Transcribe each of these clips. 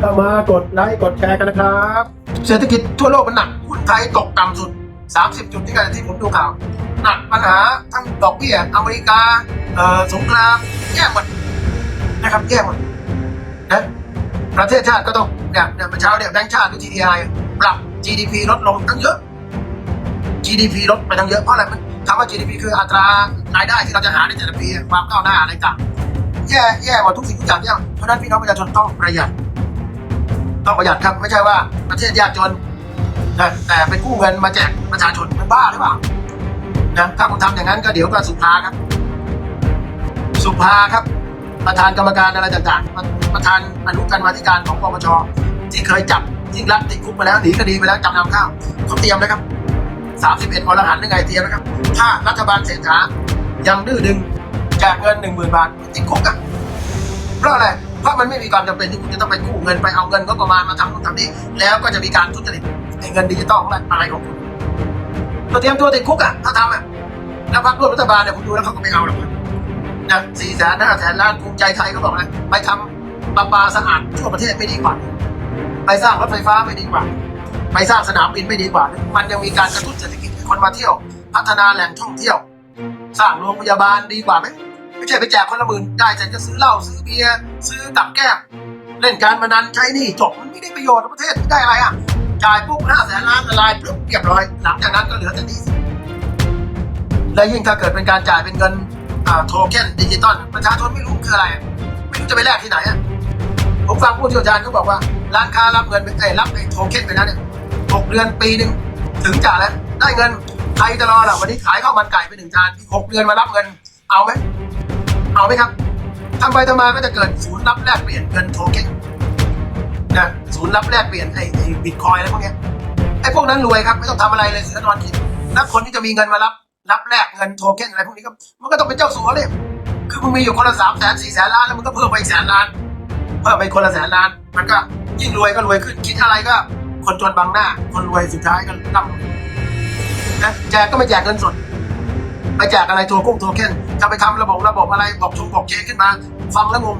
เข้ามากดไลค์กดแชร์กันนะครับ เศรษฐกิจทั่วโลกมันหนักหุ้นไทยตกต่ำสุด 30 จุดที่กันที่ผมดูข่าว หนักปัญหาทั้งดอกเบี้ยอเมริกาเอ่อสงครามแย่หมดนะครับแย่หมดนะประเทศชาติก็ต้องเนี่ยเนี่ยเมื่อเช้าเนี่ยแบงก์ชาติหรือ GDI ปรับ GDP ลดลงตั้งเยอะ GDP ลดไปตั้งเยอะเพราะอะไรมันคำว่า GDP คืออัตรารายได้ที่เราจะหาในแต่ละปีความก้าวหน้าอะไรต่างแย่แย่หมดทุกสิ่งทุกอย่างแย่หมดเพราะฉะนั้นพี่น้องประชาชนต้องประหยัด ต้องประหยัดครับไม่ใช่ว่าประเทศยากจนนะแต่ไปกู้เงินมาแจกประชาชนมันบ้าหรือเปล่านะถ้าคุณทำอย่างนั้นก็เดี๋ยวก็สุภาครับ สุภาครับ ประธานกรรมการอะไรต่างๆ ประประธานอนุกรรมาธิการของปปชที่เคยจับยิ่งรักติดคุกมาแล้วหนีคดีไปแล้วจำนำข้าวเขาเตรียมนะครับ31อรหันต์หรือไงเตรียมนะครับ ถ้ารัฐบาลเศรษฐายังดื้อดึงแจกเงินหนึ่งหมื่นบาทติดคุกอะเพราะอะไร มันไม่มีความจำเป็นที่คุณจะต้องไปกู้เงินไปเอาเงินก็ประมาณมาทำนู่นทำนี่แล้วก็จะมีการทุจริตไอ้เงินดิจิตอลอะไรของคุณเราเตรียมตัวติดคุกอะถ้าทำอะแล้วพรรคร่วมรัฐบาลเนี่ยคุณดูแล้วเขาก็ไม่เอาหรอกนะสี่แสนห้าแสนล้านภูมิใจไทยเขาบอกนะไปทำประปาสะอาดทั่วประเทศไม่ดีกว่า ไปสร้างรถไฟฟ้าไม่ดีกว่า ไปสร้างสนามบินไม่ดีกว่า มันยังมีการกระตุ้นเศรษฐกิจคนมาเที่ยว พัฒนาแหล่งท่องเที่ยว สร้างโรงพยาบาลดีกว่าไหม ไม่ใช่ไปแจกคนละหมื่นได้แต่จะซื้อเหล้าซื้อเบียร์ซื้อกับแก้มเล่นการพนันใช้นี่จบมันไม่ได้ประโยชน์ประเทศได้อะไรอะจ่ายปุ๊บห้าแสนล้านละลายปุ๊บเรียบร้อย หลังจากนั้นก็เหลือแต่นี้และยิ่งถ้าเกิดเป็นการจ่ายเป็นเงินโทเค็นดิจิตอลประชาชนไม่รู้คืออะไร ไม่รู้จะไปแลกที่ไหนอะผมฟังผู้เชี่ยวชาญเขาบอกว่าร้านค้ารับเงินไปไอ้รับไอ้โทเค็นไปแล้วเนี่ยหกเดือนปีหนึ่งถึงจ่ายแล้วได้เงินใครจะรอล่ะวันนี้ขายข้าวมันไก่ไปหนึ่งจานอีกหกเดือนมารับเงิน เอาไหมเอาไหมครับทำไปทำมาก็จะเกิดศูนย์รับแลกเปลี่ยนเงินโทเค็นนะศูนย์รับแลกเปลี่ยนไอ้ไอ้บิตคอยอะไรพวกนี้ไอ้พวกนั้นรวยครับไม่ต้องทำอะไรเลยเสือนอนกินแล้วคนที่จะมีเงินมารับรับแลกเงินโทเค็นอะไรพวกนี้ก็มันก็ต้องเป็นเจ้าสัวเลยคือมึงมีอยู่คนละสามแสนสี่แสนล้านแล้วมึงก็เพิ่มไปอีกแสนล้านเพิ่มไปคนละแสนล้าน มันก็ยิ่งรวยก็รวยขึ้นคิดอะไรก็ คนจนบังหน้า คนรวยสุดท้ายก็ร่ำนะแจกก็ไม่แจกเงินสด ไปแจกอะไรโทกุ้งโทเค็นจะไปทำระบบระบบอะไรบอกชงบอกเชนขึ้นมา ฟังแล้วงง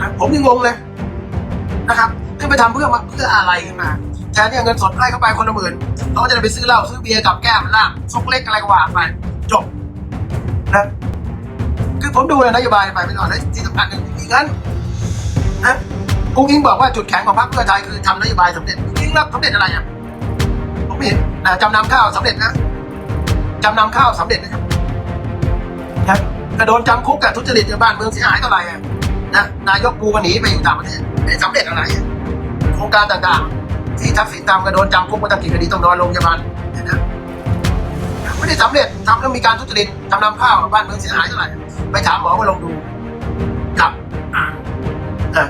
นะผมยังงงเลยนะครับขึ้นไปทำเพื่อมาเพื่ออะไรขึ้นมาแทนที่เอาเงินสดให้เข้าไปคนละหมื่นเขาก็จะไปซื้อเหล้าซื้อเบียร์กับแก้มล่างซกเล็กอะไรกว่าไปจบนะคือผมดูนโยบายไปไม่ต่อนะที่สำคัญคือมีเงินนะกุ้งอิงบอกว่าจุดแข็งของพรรคเพื่อไทยคือทำนโยบายสำเร็จกุ้งอิงรับสำเร็จอะไรอะผมไม่เห็นนะจำนำข้าวสำเร็จนะ จำนำข้าวสำเร็จนะครับนะกระโดนจำคุกกับทุจริตในบ้านเมืองเสียหายเท่าไหร่อะนะนายกปูกันหนีไปอยู่ต่างประเทศไม่สำเร็จอะไรอะโครงการต่างๆ ที่ทักษิณทำกระโดนจำคุกมาตั้งกี่คดีต้องนอนโรงพยาบาลเห็นนะไม่ได้สำเร็จทำแล้วมีการทุจริตจำนำข้าวบ้านเมืองเสียหายเท่าไหร่ไปถามหมอว่าลองดูครับอ่าเออ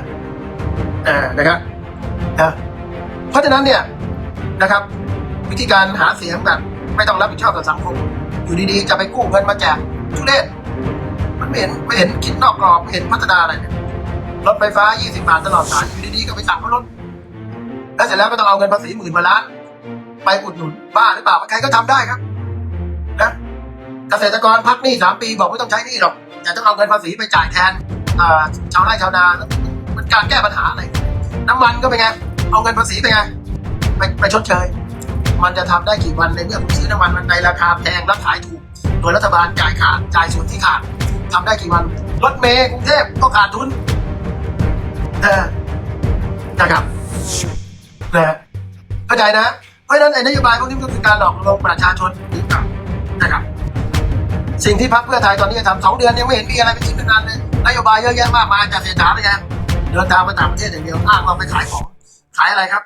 เออนะครับนะเพราะฉะนั้นเนี่ยนะครับ วิธีการหาเสียงแบบ ไม่ต้องรับผิดชอบต่อสังคม อยู่ดีๆ จะไปกู้เงินมาแจกทุเรศมันไม่เห็นไม่เห็นคิดนอกกรอบไม่เห็นพัฒนาอะไรเลยรถไฟฟ้า 20 บาทตลอดสายอยู่ดีๆ ก็ไปสั่งเขาลดแล้วเสร็จแล้วก็ต้องเอาเงินภาษีหมื่นมาล้าน ไปอุดหนุนบ้าหรือเปล่าใครก็ทำได้ครับนะเกษตรกรพักหนี้สามปีบอกไม่ต้องใช้หนี้หรอกแต่ต้องเอาเงินภาษีไปจ่ายแทนอ่าชาวไร่ชาวนาแล้วมันการแก้ปัญหาอะไรน้ำมันก็เป็นไง เอาเงินภาษีไปไง ไปไปชดเชย มันจะทำได้กี่วันในเมื่อคุณซื้อน้ำมันมันในราคาแพงและขายถูก โดยรัฐบาลจ่ายขาดจ่ายส่วนที่ขาดทำได้กี่วันรถเมย์กรุงเทพก็ขาดทุนเออนะครับนะเข้าใจนะเพราะฉะนั้นไอ้นโยบายพวกนี้ก็คือการหลอกลวงประชาชนหรือเปล่านะครับสิ่งที่พรรคเพื่อไทยตอนนี้ทำสองเดือนยังไม่เห็นมีอะไรเป็นชิ้นเป็นอันเลยนโยบายเยอะแยะมากมายจากเศรษฐาเลยไงเดินทางมาต่างประเทศอย่างเดียวอ้างว่าไปขายของขายอะไรครับ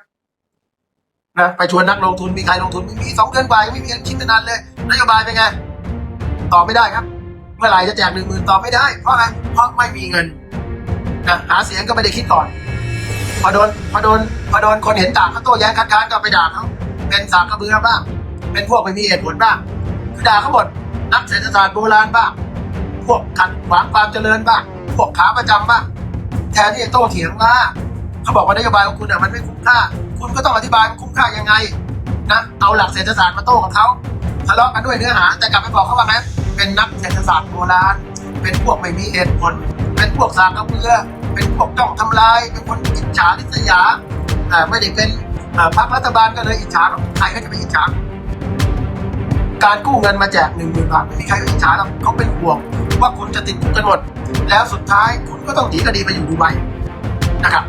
นะไปชวนนักลงทุนมีใครลงทุนไม่มีสองเดือนกว่ายังไม่มีชิ้นเป็นอันเลยนโยบายเป็นไงตอบไม่ได้ครับ เมื่อไหร่จะแจกหนึ่งหมื่นตอบไม่ได้ เพราะอะไรเพราะไม่มีเงินนะหาเสียงก็ไม่ได้คิดก่อนพอโดนพอโดนพอโดนคนเห็นต่างเขาโต้แย้งคัดค้านก็ไปด่าเขาเป็นสากกระเบือบ้าง เป็นพวกไม่มีเหตุผลบ้างคือด่าเขาหมดนักเศรษฐศาสตร์โบราณบ้าง พวกขัดขวางความเจริญบ้างพวกขาประจำบ้างแทนที่จะโต้เถียงว่าเขาบอกว่านโยบายของคุณอะมันไม่คุ้มค่า คุณก็ต้องอธิบายคุ้มค่ายังไงนะเอาหลักเศรษฐศาสตร์มาโต้กับเขาทะเลาะกันด้วยเนื้อหาแต่กลับไปบอกเขาว่าไงเป็นนักเศรษฐศาสตร์โบราณเป็นพวกไม่มีเหตุผล เป็นพวกสากกระเบือเป็นพวกต้องทำลาย เป็นคนอิจฉาริษยาอ่ไม่ได้เป็นพรรครัฐบาลก็เลยอิจฉาใครก็จะไปอิจฉาการกู้เงินมาแจกหนึ่งหมื่นบาทไม่มีใครอิจฉาหรอกเขาเป็นห่วงว่าคุณจะติดคุกกันหมดแล้วสุดท้ายคุณก็ต้องหนีคดีไปอยู่ดูไบนะครับ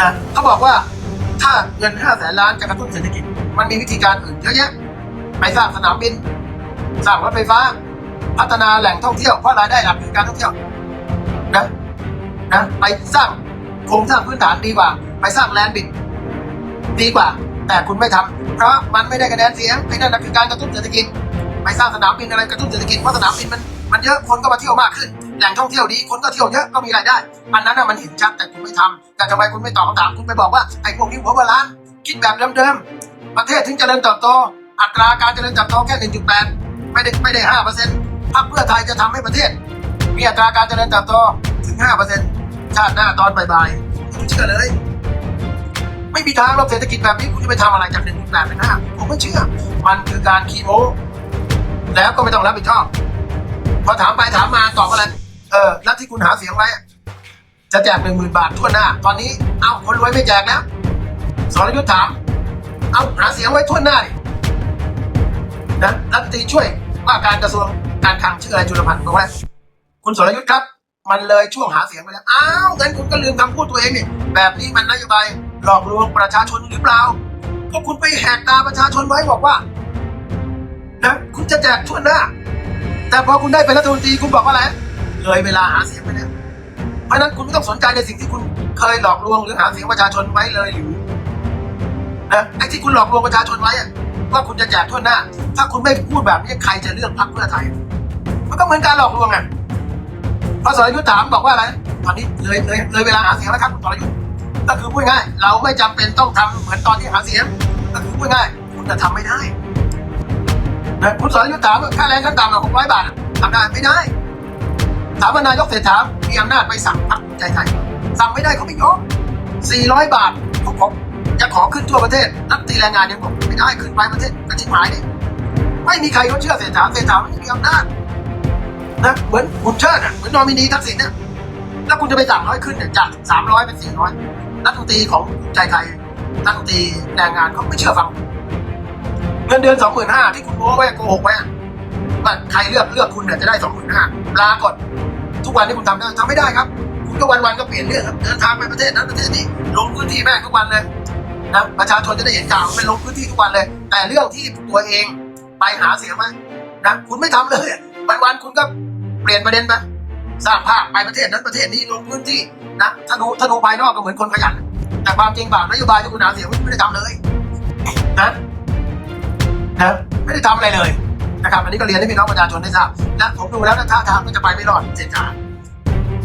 นะเขาบอกว่า ถ้าเงินห้าแสนล้านจะกระตุ้นเศรษฐกิจ มันมีวิธีการอื่นเยอะแยะ ไปสร้างสนามบิน สร้างรถไฟฟ้า พัฒนาแหล่งท่องเที่ยว เพราะรายได้หลักคือการท่องเที่ยว นะ นะ ไปสร้างโครงสร้างพื้นฐานดีกว่า ไปสร้างแลนด์บิดดีกว่า แต่คุณไม่ทำเพราะมันไม่ได้คะแนนเสียงไอ้นั่นคือการกระตุ้นเศรษฐกิจ ไปสร้างสนามบินอะไรกระตุ้นเศรษฐกิจ เพราะสนามบินมัน มันเยอะ คนก็มาเที่ยวมากขึ้น แหล่งท่องเที่ยวดีคนก็เที่ยวเยอะก็มีรายได้ อันนั้นน่ะมันเห็นชัดแต่คุณไม่ทำแต่ทำไมคุณไม่ตอบคำถามคุณไปบอกว่าไอ้พวกนี้หัวโบราณคิดแบบเดิมๆประเทศถึงเจริญเติบโต อัตราการเจริญเติบโตแค่ 1.8 ไม่ได้ไม่ได้5เปอร์เซ็นต์พรรคเพื่อไทยจะทำให้ประเทศ มีอัตราการเจริญเติบโตถึง5เปอร์เซ็นต์ชาติหน้าตอนบ่ายๆคุณเชื่อเลย ไม่มีทางรอกเศรษฐกิจแบบนี้คุณจะไปทำอะไรจากหนึ่งแปดเป็นห้าผมไม่เชื่อ มันคือการคีโมแล้วก็ไม่ต้องรับผิดชอบพอถามไปถามมาตอบอะไร เออแล้วที่คุณหาเสียงไว้จะแจกหนึ่งหมื่นบาททั่วหน้า ตอนนี้เอาคนรวยไม่แจกแล้วสรยุทธ์ถาม เอาหาเสียงไว้ทั่วหน้าดินะรัฐมนตรีช่วยว่าการกระทรวงการคลังชื่ออะไรจุลพันธ์บอกว่าคุณสรยุทธ์ครับ มันเลยช่วงหาเสียงไปแล้วอ้าวงั้นคุณก็ลืมคำพูดตัวเองนี่แบบนี้มันนโยบายหลอกลวงประชาชนหรือเปล่าก็คุณไปแหกตาประชาชนไว้บอกว่านะคุณจะแจกทั่วหน้า แต่พอคุณได้เป็นรัฐมนตรีคุณบอกว่าอะไร เลยเวลาหาเสียงไปแล้วเพราะฉะนั้นคุณไม่ต้องสนใจในสิ่งที่คุณเคยหลอกลวงหรือหาเสียงประชาชนไว้เลยหรือนะไอ้ที่คุณหลอกลวงประชาชนไว้อะว่าคุณจะแจกทั่วหน้า ถ้าคุณไม่พูดแบบนี้ใครจะเลือกพรรคเพื่อไทย มันก็เหมือนการหลอกลวงไงพอสรยุทธ์ถามบอกว่าอะไรตอนนี้เลยเลยเลยเวลาหาเสียงแล้วครับคุณสรยุทธ์ก็คือพูดง่ายเราไม่จำเป็นต้องทำเหมือนตอนที่หาเสียงก็คือพูดง่ายคุณจะทำไม่ได้นะคุณสรยุทธ์ถามค่าแรงขั้นต่ำหกร้อยบาททำได้ไม่ได้ ถามว่านายกเศรษฐามีอำนาจไปสั่งพรรคภูมิใจไทย สั่งไม่ได้เขาไม่ยอมสี่ร้อยบาทเขาขอจะขอขึ้นทั่วประเทศรัฐมนตรีแรงงานยังบอกไม่ได้ขึ้นไปประเทศกระชิบหายดิไม่มีใครเขาเชื่อเศรษฐาเศรษฐาไม่มีอำนาจนะเหมือนบุญเชิดอะเหมือนนอมินีทักษิณเนี่ยแล้วคุณจะไปสั่งร้อยขึ้นเนี่ยจากสามร้อยเป็นสี่ร้อยรัฐมนตรีของใจไทยรัฐมนตรีแรงงานเขาไม่เชื่อฟัง เงินเดือนสองหมื่นห้าที่คุณโม้ไว้โกหกไว้ว่าใครเลือกเลือกคุณเนี่ยจะได้สองหมื่นห้าลากด ทุกวันที่คุณทำได้ทำไม่ได้ครับ คุณก็วันวันๆก็เปลี่ยนเรื่องครับเดินทางไปประเทศนั้นประเทศนี้ลงพื้นที่แม่ทุกวันเลยนะประชาชนจะได้เห็นข่าวไปลงพื้นที่ทุกวันเลย แต่เรื่องที่ตัวเองไปหาเสียงมานะคุณไม่ทำเลยวันวันๆคุณก็เปลี่ยนประเด็นไปสร้างภาพไปประเทศนั้นประเทศนี้ลงพื้นที่นะถ้าดูถ้าดูภายนอกก็เหมือนคนขยัน แต่ความจริงเปล่านโยบายที่คุณหาเสียงคุณไม่ได้ทำเลยนะนะไม่ได้ทำอะไรเลย นะครับอันนี้ก็เรียนให้พี่น้องประชาชนได้ทราบและผมดูแล้วนะท่าทางก็จะไปไม่รอดเศรษฐา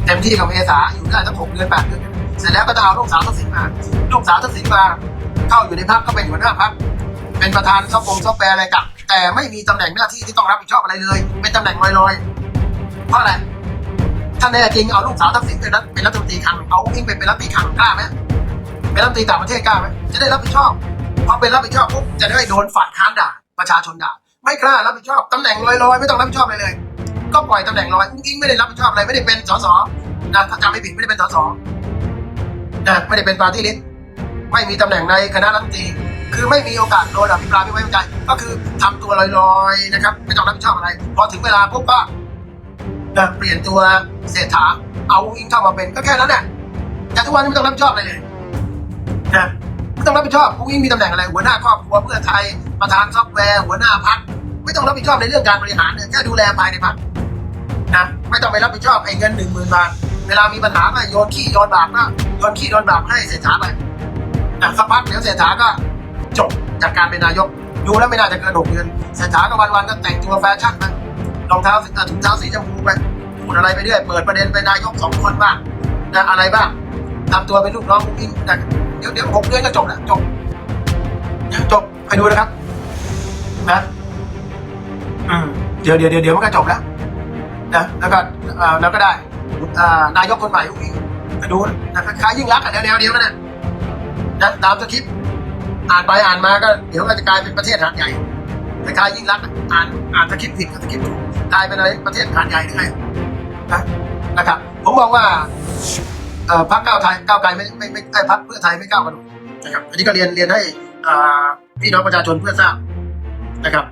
เต็มที่กับเมษาอยู่ได้สักหกเดือนแปดเดือนเสร็จแล้วก็จะเอาลูกสาวทักษิณมาลูกสาวทักษิณมาเข้าอยู่ในพักก็เป็นหัวหน้าพักเป็นประธานซอฟต์วงซอฟต์แวร์อะไรกับแต่ไม่มีตำแหน่งหน้าที่ที่ต้องรับผิดชอบอะไรเลยเป็นตำแหน่งลอยๆเพราะอะไรถ้าแน่จริงเอาลูกสาวทักษิณเป็นรัฐเป็นรัฐมนตรีคลังเอาอิงไปเป็นรัฐมนตรีคลังกล้าไหมเป็นรัฐมนตรีต่างประเทศกล้าไหมจะได้รับผิดชอบพอเป็นรับผิดชอบปุ๊บจะได้โดนฝ่ายค้านด่าประชาชนด่า ไม่กล้ารับผิดชอบตำแหน่งลอยๆไม่ต้องรับผิดชอบอะไรเลย ก็ปล่อยตำแหน่งลอยจริงไม่ได้รับผิดชอบอะไรไม่ได้เป็นสสนะถ้าจำไม่ผิดไม่ได้เป็นสสนะไม่ได้เป็นปาร์ตี้ลิสต์ไม่มีตำแหน่งในคณะรัฐมนตรีคือไม่มีโอกาสโดนอภิปรายไม่ไว้วางใจ ก็คือทำตัวลอยๆนะครับ ไม่ต้องรับผิดชอบอะไร พอถึงเวลาปุ๊บก็นะเปลี่ยนตัวเศรษฐาเอาอิงเข้ามาเป็นก็แค่นั้นแหละแต่ทุกวันนี้ไม่ต้องรับผิดชอบอะไรเลยนะไม่ต้องรับผิดชอบผู้ยิ่งมีตำแหน่งอะไร หัวหน้าครอบครัวเพื่อไทยประธานซอฟต์แวร์หัวหน้าพัก ไม่ต้องรับผิดชอบในเรื่องการบริหารเนี่ยแค่ดูแลภายในพักนะไม่ต้องไปรับผิดชอบไอ้เงินหนึ่งหมื่นบาทเวลามีปัญหาก็โยนขี้โยนบาปก็โยนขี้โยนบาปให้เศรษฐาไปสักพักเดี๋ยวเศรษฐาก็จบจากการเป็นนายกดูแล้วไม่น่าจะเกินหกเดือนเศรษฐาก็วันๆก็แต่งตัวแฟชั่นไปรองเท้าสีถุงเท้าสีชมพูไปพูดอะไรไปเรื่อยเปิดประเด็นไปนายกสองคนบ้างนะอะไรบ้างทำตัวเป็นลูกน้องผู้ยิ่งนะเดี๋ยวเดี๋ยวหกเดือนก็จบแล้วจบจบไปดูนะครับนะ เดี๋ยวเดี๋ยวเดี๋ยวมันก็จบแล้วนะแล้วก็แล้วก็ได้นายกคนใหม่อุ้งอิงไปดูนะคล้ายยิ่งรักษณ์อะแนวเดียวกันนะนะตามสคริปต์อ่านไปอ่านมาก็เดี๋ยวก็จะกลายเป็นประเทศหาดใหญ่คล้ายยิ่งรักอ่านอ่านสคริปต์ผิดกับสคริปต์ถูกกลายเป็นอะไรประเทศหาดใหญ่หรือไงนะนะครับ ผมมองว่าพรรคก้าวไทยก้าวไกลไม่ไม่ไม่ไอ้พรรคเพื่อไทยไม่ก้าวกระโดดนะครับอันนี้ก็เรียนเรียนให้พี่น้องประชาชนเพื่อทราบนะครับ